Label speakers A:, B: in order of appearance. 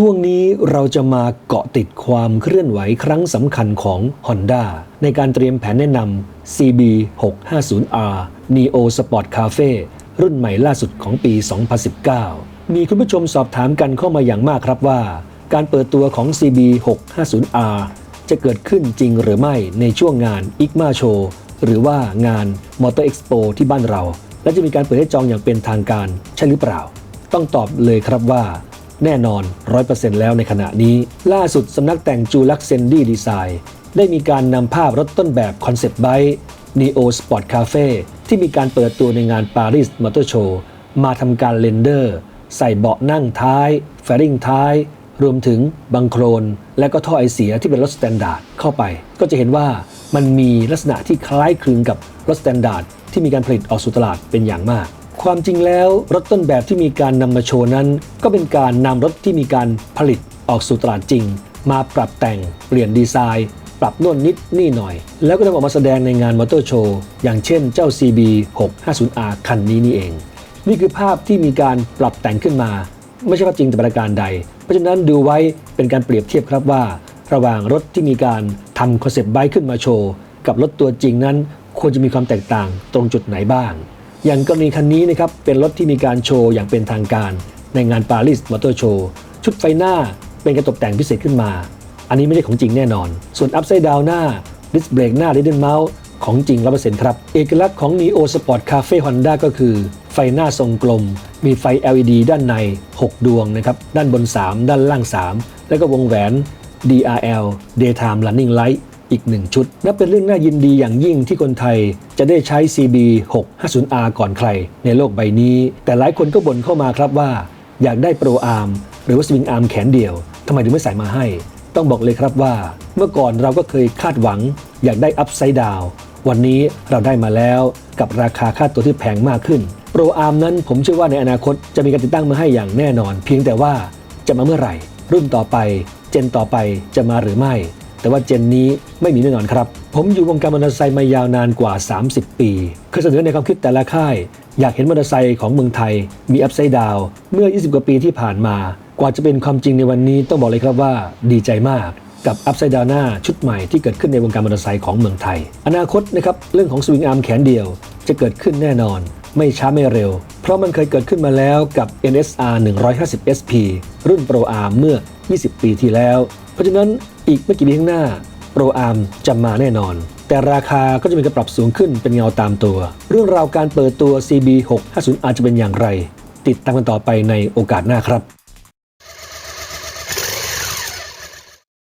A: ช่วงนี้เราจะมาเกาะติดความเคลื่อนไหวครั้งสำคัญของ Honda ในการเตรียมแผนแนะนำ CB 650R Neo Sport Cafe รุ่นใหม่ล่าสุดของปี 2019 มีคุณผู้ชมสอบถามกันเข้ามาอย่างมากครับว่า การเปิดตัวของ CB 650R จะเกิดขึ้นจริงหรือไม่ในช่วงงาน ICMA Show หรือว่างาน Motor Expo ที่บ้านเรา และจะมีการเปิดให้จองอย่างเป็นทางการใช่หรือเปล่า ต้องตอบเลยครับว่า แน่นอน 100%แล้วในขณะนี้ ล่าสุดสำนักแต่งจูลักเซนดี้ดีไซน์ได้มีการนำภาพรถต้นแบบคอนเซปต์ไบค์ Neo Sport Cafe ที่มีการเปิดตัวในงานปารีสมอเตอร์โชว์มาทำการเรนเดอร์ ใส่เบาะนั่งท้าย แฟริงท้าย รวมถึงบังโครน และก็ท่อไอเสียที่เป็นรถสแตนดาร์ดเข้าไป ก็จะเห็นว่ามันมีลักษณะที่คล้ายคลึงกับรถสแตนดาร์ดที่มีการผลิตออกสู่ตลาดเป็นอย่างมาก ความจริงแล้วรถต้นแบบที่มีการนำมาโชว์นั้น ก็เป็นการนำรถที่มีการผลิตออกสู่ตลาดจริง มาปรับแต่งเปลี่ยนดีไซน์ ปรับน่นนิดนี่หน่อย แล้วก็นำออกมาแสดงในงานมอเตอร์โชว์อย่างเช่นเจ้า CB 650R คันนี้นี่เอง นี่คือภาพที่มีการปรับแต่งขึ้นมา ไม่ใช่ภาพจริงแต่ประการใด เพราะฉะนั้นดูไว้เป็นการเปรียบเทียบครับว่า ระหว่างรถที่มีการทำคอนเซปต์ไบค์ขึ้นมาโชว์กับรถตัวจริงนั้น ควรจะมีความแตกต่างตรงจุดไหนบ้าง อย่างกรณีคันนี้นะครับเป็นรถที่มีการโชว์อย่างเป็นทางการ ในงานปารีสมอเตอร์โชว์ชุดไฟหน้าเป็นการตกแต่งพิเศษขึ้นมา อันนี้ไม่ได้ของจริงแน่นอน ส่วนอัพไซด์ดาวหน้าดิสเบรกหน้า l ิเดนเมาส์ของจริง100%ครับ เอกลักษณ์ของ Neo Sport Cafe Honda ก็คือ ไฟหน้าทรงกลม มีไฟ LED ด้านใน 6 ดวงนะครับ ด้านบน 3 ด้านล่าง 3 แล้วก็วงแหวน DRL Daytime Running Light อีกหนึ่งชุด นับเป็นเรื่องน่ายินดีอย่างยิ่งที่คนไทยจะได้ใช้ CB 650R ก่อนใครในโลกใบนี้ แต่หลายคนก็บ่นเข้ามาครับว่า อยากได้โปรอาร์มหรือว่าสวิงอาร์มแขนเดียวทำไมถึงไม่ใส่มาให้ ต้องบอกเลยครับว่า เมื่อก่อนเราก็เคยคาดหวัง อยากได้อัพไซด์ดาววันนี้เราได้มาแล้วกับราคาค่าตัวที่แพงมากขึ้นโปรอาร์มนั้นผมเชื่อว่าในอนาคตจะมีการติดตั้งมาให้อย่างแน่นอน เพียงแต่ว่าจะมาเมื่อไหร่ รุ่นต่อไป เจนต่อไปจะมาหรือไม่ แต่ว่าเจนนี้ไม่มีแน่นอนครับ ผมอยู่วงการมอเตอร์ไซค์มายาวนานกว่า 30 ปีเคยเสนอในความคิดแต่ละค่าย อยากเห็นมอเตอร์ไซค์ของเมืองไทย มีอัพไซด์ดาวเมื่อ 20 กว่าปีที่ผ่านมา กว่าจะเป็นความจริงในวันนี้ต้องบอกเลยครับว่าดีใจมากกับอัพไซด์ดาวหน้าชุดใหม่ที่เกิดขึ้นในวงการมอเตอร์ไซค์ของเมืองไทย อนาคตนะครับเรื่องของสวิงอาร์มแขนเดียวจะเกิดขึ้นแน่นอน ไม่ช้าไม่เร็ว เพราะมันเคยเกิดขึ้นมาแล้วกับ NSR 150 SP รุ่น Pro Arm เมื่อ 20 ปีที่แล้ว เพราะฉะนั้น อีกไม่กี่ปีข้างหน้าโรอาร์มจะมาแน่นอน แต่ราคาก็จะมีการปรับสูงขึ้นเป็นเงาตามตัว เรื่องราวการเปิดตัว CB 650R จะเป็นอย่างไร ติดตามกันต่อไปในโอกาสหน้าครับ